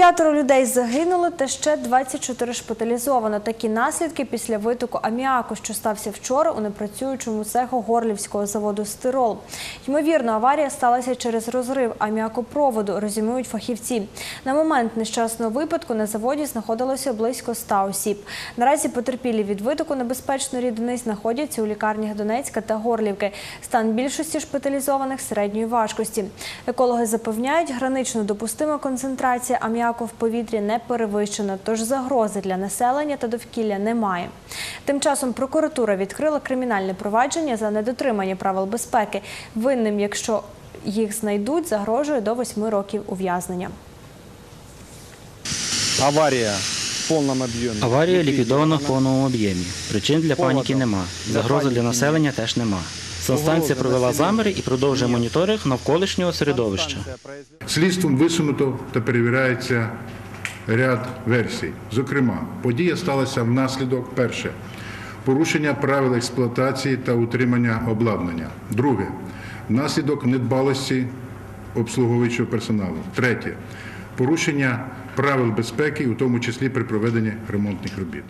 П'ятеро людей загинули та ще 24 шпиталізовано. Такі наслідки після витоку аміаку, що стався вчора у непрацюючому цеху Горлівського заводу «Стирол». Ймовірно, аварія сталася через розрив аміакопроводу, розуміють фахівці. На момент нещасного випадку на заводі знаходилося близько 100 осіб. Наразі потерпілі від витоку небезпечної рідини знаходяться у лікарнях Донецька та Горлівки. Стан більшості шпиталізованих середньої важкості. Екологи запевняють, гранично допустима концентрація аміаку в повітрі не перевищено, тож загрози для населення та довкілля немає. Тим часом прокуратура відкрила кримінальне провадження за недотримання правил безпеки. Винним, якщо їх знайдуть, загрожує до 8 років ув'язнення. Аварія. Аварія ліквідована в повному об'ємі. Причин для паніки нема. Загрози для населення теж нема. Санстанція провела заміри і продовжує моніторинг навколишнього середовища. Слідством висунуто та перевіряється ряд версій. Зокрема, подія сталася внаслідок перше порушення правил експлуатації та утримання обладнання. Друге внаслідок недбалості обслуговуючого персоналу. Третє порушення правил безпеки, у тому числі при проведенні ремонтних робіт.